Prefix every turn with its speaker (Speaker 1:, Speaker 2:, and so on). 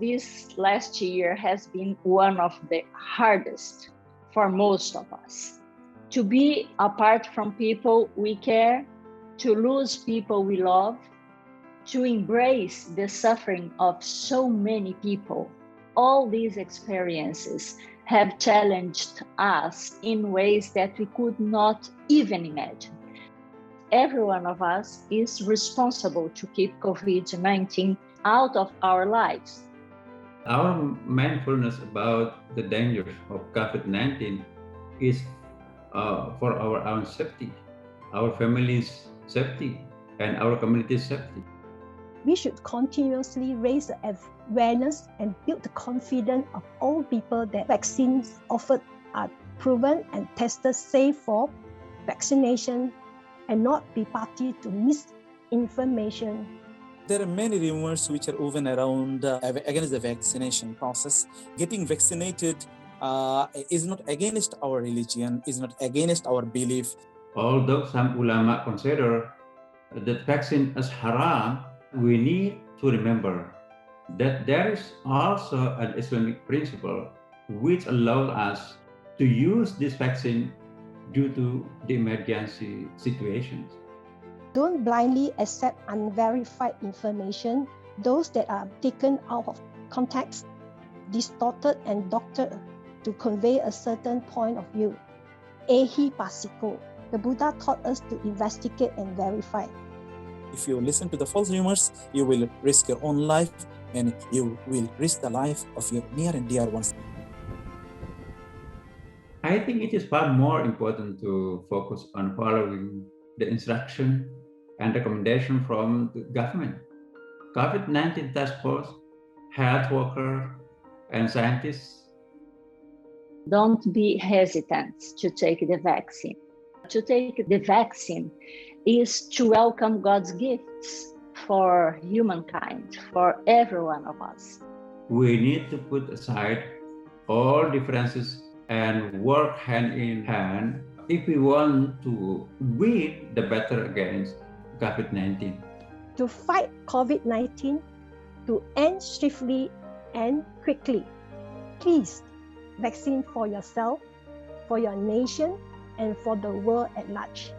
Speaker 1: This last year has been one of the hardest for most of us. To be apart from people we care, to lose people we love, to embrace the suffering of so many people. All these experiences have challenged us in ways that we could not even imagine. Every one of us is responsible to keep COVID 19 out of our lives.
Speaker 2: Our mindfulness about the dangers of COVID 19 is uh, for our own safety, our family's safety, and our community's safety
Speaker 3: we should continuously raise the awareness and build the confidence of all people that vaccines offered are proven and tested safe for vaccination and not be party to misinformation.
Speaker 4: There are many rumors which are woven around uh, against the vaccination process. Getting vaccinated uh, is not against our religion, is not against our belief.
Speaker 2: Although some ulama consider that vaccine as haram, we need to remember that there is also an Islamic principle which allows us to use this vaccine due to the emergency situations.
Speaker 3: Don't blindly accept unverified information, those that are taken out of context, distorted, and doctored to convey a certain point of view. Ehi passiko. The Buddha taught us to investigate and verify.
Speaker 4: If you listen to the false rumors, you will risk your own life and you will risk the life of your near and dear ones.
Speaker 2: I think it is far more important to focus on following the instruction and recommendation from the government. COVID-19 task force, health worker, and scientists.
Speaker 1: Don't be hesitant to take the vaccine. To take the vaccine is to welcome God's gifts for humankind, for every one of us.
Speaker 2: We need to put aside all differences and work hand in hand if we want to win the battle against COVID 19.
Speaker 3: To fight COVID 19, to end swiftly and quickly, please vaccine for yourself, for your nation, and for the world at large.